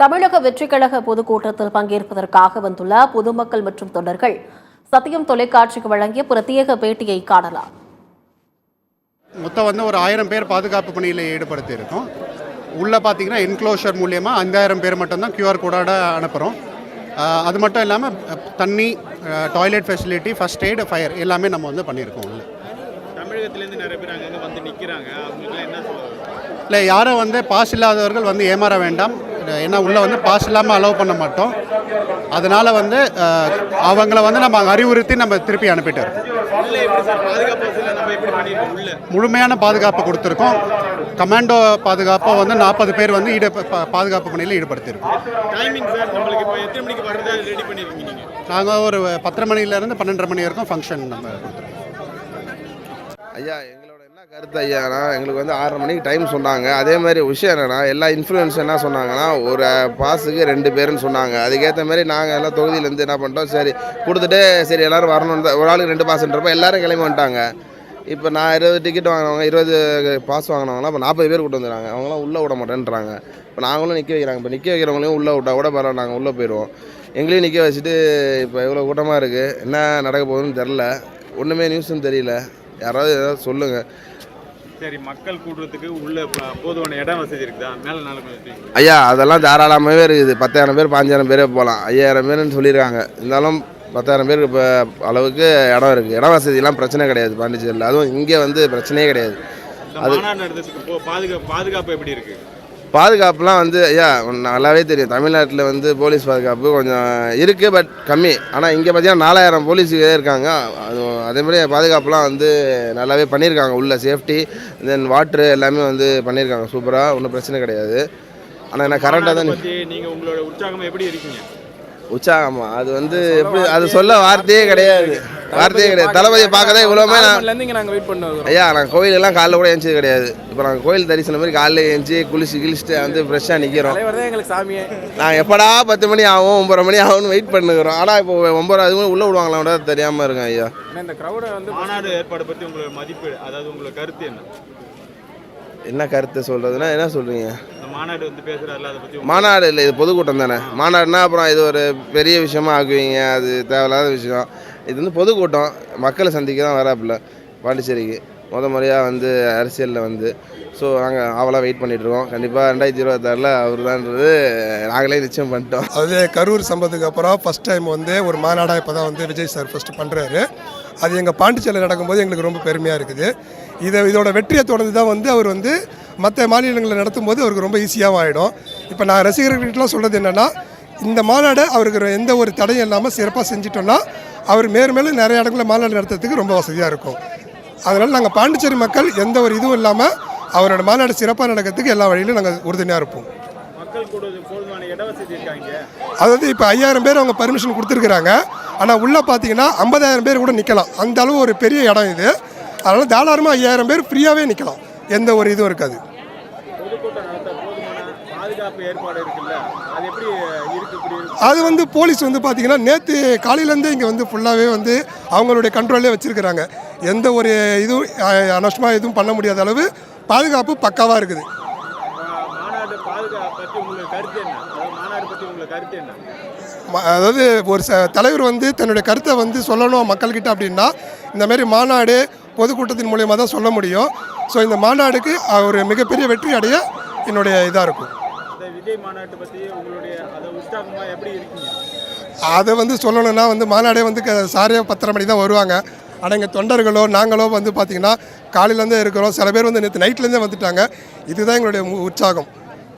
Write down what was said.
தமிழக வெற்றிக் கழக பொதுக்கூட்டத்தில் பங்கேற்பதற்காக வந்துள்ள பொதுமக்கள் மற்றும் தொண்டர்கள் சத்தியம் தொலைக்காட்சிக்கு வழங்கிய பிரத்யேக பேட்டியை காணலாம். மொத்தம் வந்து ஒரு ஆயிரம் பேர் பாதுகாப்பு பணியில் ஈடுபடுத்தி இருக்கோம். உள்ளே பார்த்தீங்கன்னா என்க்ளோஷர் மூலியமாக அஞ்சாயிரம் பேர் மட்டும்தான் கியூஆர் கோடோட அனுப்புகிறோம் அது மட்டும் இல்லாமல் தண்ணி toilet facility first aid fire எல்லாமே நம்ம வந்து பண்ணியிருக்கோம் உள்ள. தமிழகத்திலேருந்து நிறைய பேர் அங்கங்கே வந்து நிற்கிறாங்க அவங்களுக்குலாம் என்ன இல்லை யாரும் வந்து பாஸ் இல்லாதவர்கள் வந்து ஏமாற வேண்டாம். ஏன்னா உள்ளே வந்து பாஸ் இல்லாமல் அலோவ் பண்ண மாட்டோம். அதனால் வந்து அவங்கள வந்து நம்ம அறிவுறுத்தி நம்ம திருப்பி அனுப்பிட்டு முழுமையான பாதுகாப்பு கொடுத்துருக்கோம். கமாண்டோ பாதுகாப்பை வந்து நாற்பது பேர் வந்து ஈடு பாதுகாப்பு பணியில் ஈடுபடுத்தியிருக்கோம் நீங்கள் ஒரு பத்தரை மணிலேருந்து பன்னெண்டரை மணி வரைக்கும் ஃபங்க்ஷன் நம்ம கொடுத்துருக்கோம். ஐயா எங்களோட கருத்து ஐயானா எங்களுக்கு வந்து ஆறரை மணிக்கு டைம் சொன்னாங்க. அதே மாதிரி விஷயம் என்னென்னா எல்லா இன்ஃப்ளூயன்ஸ் என்ன சொன்னாங்கன்னா ஒரு பாஸுக்கு ரெண்டு பேருன்னு சொன்னாங்க. அதுக்கேற்ற மாதிரி நாங்கள் எல்லாம் தொகுதியிலேருந்து என்ன பண்ணிட்டோம் சரி கொடுத்துட்டு சரி எல்லோரும் வரணும் ஒரு ஆளுக்கு ரெண்டு பாஸ்ன்றப்ப எல்லாரும் கிளம்பி வந்துட்டாங்க. இப்போ நான் இருபது டிக்கெட் வாங்கினவங்க இருபது பாஸ் வாங்கினவங்களாம் இப்போ நாற்பது பேர் கூட்டு வந்துடுறாங்க. அவங்களாம் உள்ளே விட மாட்டேன்றாங்க. இப்போ நாங்களும் நிற்க வைக்கிறாங்க. இப்போ நிற்க வைக்கிறவங்களையும் உள்ளே விட்டா கூட பரவாயில்ல நாங்கள் உள்ளே போயிடுவோம். எங்களையும் நிற்க வச்சுட்டு இப்போ இவ்வளோ கூட்டமாக இருக்குது என்ன நடக்க போகுதுன்னு தெரில ஒன்றுமே நியூஸும் தெரியல. யாராவது ஏதாவது சொல்லுங்கள் சரி மக்கள் கூடுறதுக்கு உள்ள போதுமான இடம் வசதி இருக்குதா? மேலே நாலு கொஞ்சம் ஐயா அதெல்லாம் தாராளமாகவே இருக்குது. பத்தாயிரம் பேர் பாஞ்சாயிரம் பேரே போகலாம். ஐயாயிரம் பேருன்னு சொல்லியிருக்காங்க. இருந்தாலும் பத்தாயிரம் பேருக்கு இப்போ அளவுக்கு இடம் இருக்குது இடம் வசதியெல்லாம் பிரச்சனை கிடையாது பாண்டிச்சேரியில். அதுவும் இங்கே வந்து பிரச்சனையே கிடையாது. போ பாதுகாப்பு பாதுகாப்பு எப்படி இருக்கு? பாதுகாப்புலாம் வந்து ஐயா நல்லாவே தெரியும். தமிழ்நாட்டில் வந்து போலீஸ் பாதுகாப்பு கொஞ்சம் இருக்குது பட் கம்மி. ஆனால் இங்கே பார்த்தீங்கன்னா நாலாயிரம் போலீஸுக்கே இருக்காங்க. அது அதே மாதிரி பாதுகாப்புலாம் வந்து நல்லாவே பண்ணியிருக்காங்க உள்ள சேஃப்டி தென் வாட்ரு எல்லாமே வந்து பண்ணியிருக்காங்க சூப்பராக ஒன்றும் பிரச்சனை கிடையாது. ஆனால் என்ன கரெக்டாக தான் நீங்கள் உங்களோட உற்சாகம் எப்படி இருக்கீங்க? உற்சாகமா? அது வந்து எப்படி அது சொல்ல வார்த்தையே கிடையாது. வார்த்தையே கிடையாது தளபதியை பார்க்க தான் இவ்வளோமே நாங்கள் வெயிட் பண்ண வரோம் ஐயா நான் கோயிலெல்லாம் காலைல கூட எழுந்தது கிடையாது. இப்போ நாங்கள் கோயில் தரிசனம் மாதிரி காலைல எழுந்துச்சி குளிச்சு கிழிச்சிட்டு வந்து ஃப்ரெஷ்ஷாக நிற்கிறோம் எங்களுக்கு சாமியே. நாங்கள் எப்படா பத்து மணி ஆகும் ஒம்பரை மணி ஆகும்னு வெயிட் பண்ணுகிறோம். ஆனால் இப்போ ஒம்பது அது மணி உள்ளே விடுவாங்களா? கூட தெரியாமல் இருக்கேன் ஐயா. இந்த க்ரௌடை வந்து மாநாடு ஏற்பாடு பற்றி உங்களோட மதிப்பு அதாவது உங்களோட கருத்து என்ன? என்ன கருத்து சொல்கிறதுனா என்ன சொல்கிறீங்க மாநாடு வந்து பேசுகிறாருல அதை பற்றி மாநாடு இல்லை இது பொதுக்கூட்டம் தானே. மாநாடுனா அப்புறம் இது ஒரு பெரிய விஷயமா ஆக்குவீங்க அது தேவையில்லாத விஷயம். இது வந்து பொதுக்கூட்டம் மக்களை சந்திக்க தான் வராப்புல. பாண்டிச்சேரிக்கு. முத முறையாக வந்து அரசியலில் வந்து. ஸோ நாங்கள் அவளாக வெயிட் பண்ணிகிட்ருக்கோம் இருக்கோம் கண்டிப்பாக ரெண்டாயிரத்தி இருபத்தாறில் அவர் தான்றது நாங்களே நிச்சயம் பண்ணிட்டோம். அது கரூர் சம்பவத்துக்கு அப்புறம் ஃபஸ்ட் டைம் வந்து ஒரு மாநாடாக இப்போ தான் வந்து விஜய் சார் ஃபஸ்ட்டு பண்ணுறாரு அது எங்கள் பாண்டிச்சேரியில் நடக்கும்போது எங்களுக்கு ரொம்ப பெருமையாக இருக்குது. இதை இதோட வெற்றியை தொடர்ந்து தான் வந்து அவர் வந்து மற்ற மாநிலங்களில் நடத்தும்போது அவருக்கு ரொம்ப ஈஸியாகவும் ஆகிடும் இப்போ நான் ரசிகர்கள்கிட்டலாம் சொல்கிறது என்னென்னா இந்த மாநாடை அவருக்கு எந்த ஒரு தடையும் இல்லாமல் சிறப்பாக செஞ்சிட்டோம்னா அவர் மேலும் மேலும் நிறைய இடங்களில் மாநாடு நடத்துறதுக்கு ரொம்ப வசதியாக இருக்கும். அதனால் நாங்கள் பாண்டிச்சேரி மக்கள் எந்த ஒரு இதுவும் இல்லாமல் அவரோட மாநாடு சிறப்பாக நடக்கிறதுக்கு எல்லா வழியிலும் நாங்கள் உறுதுணையாக இருப்போம். அதாவது இப்போ ஐயாயிரம் பேர் அவங்க பர்மிஷன் கொடுத்துருக்குறாங்க. ஆனால் உள்ளே பார்த்தீங்கன்னா ஐம்பதாயிரம் பேர் கூட நிற்கலாம் அந்த அளவு ஒரு பெரிய இடம் இது. அதனால் தாராளமாக ஐயாயிரம் பேர் ஃப்ரீயாகவே நிற்கலாம் எந்த ஒரு இதுவும் இருக்காது. பாதுகாப்பு ஏற்பாடு இருக்குல்ல? அது எப்படி இருக்கு இப்படி இருக்கு? அது வந்து போலீஸ் வந்து பார்த்தீங்கன்னா நேற்று காலையிலேருந்தே இங்கே வந்து ஃபுல்லாகவே வந்து அவங்களுடைய கண்ட்ரோல்லே வச்சுருக்கிறாங்க. எந்த ஒரு இதுவும் அஹ், அனவசமாக எதுவும் பண்ண முடியாத அளவு பாதுகாப்பு பக்காவாக இருக்குது. அதாவது ஒரு ச தலைவர் வந்து தன்னுடைய கருத்தை வந்து சொல்லணும் மக்கள்கிட்ட அப்படின்னா இந்த மாதிரி மாநாடு பொதுக்கூட்டத்தின் மூலியமாக தான் சொல்ல முடியும். ஸோ இந்த மாநாடுக்கு ஒரு மிகப்பெரிய வெற்றி அடைய என்னுடைய இதாக இருக்கும். விஜய் மாநாட்டை பற்றி உங்களுடைய அதை உற்சாகமாக எப்படி இருக்கீங்க? அதை வந்து சொல்லணும்னா வந்து மாநாடே வந்து க- சாரே பத்தரை மணி தான் வருவாங்க. ஆனால் இங்கே தொண்டர்களோ நாங்களோ வந்து பார்த்திங்கன்னா காலையிலேருந்தே இருக்கிறோம். சில பேர் வந்து நேற்று நைட்லேருந்தே வந்துட்டாங்க. இதுதான் எங்களுடைய மு- உற்சாகம்.